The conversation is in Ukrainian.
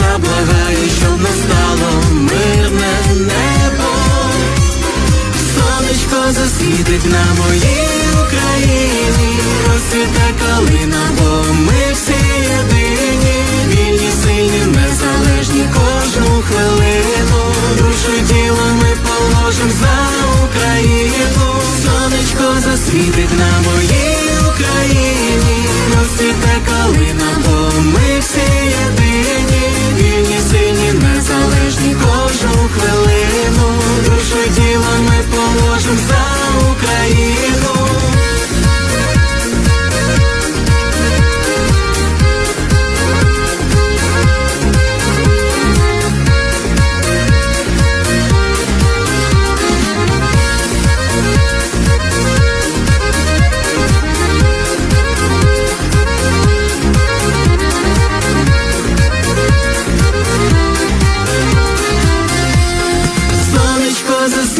Душа благає, щоб настало мирне небо. Сонечко засвітить на моїй Україні, розцвіте калина, бо ми всі єдині, вільні, сильні, незалежні кожну хвилину. Душу й тіло ми положим за Україну. Сонечко засвітить на моїй положим за Україну.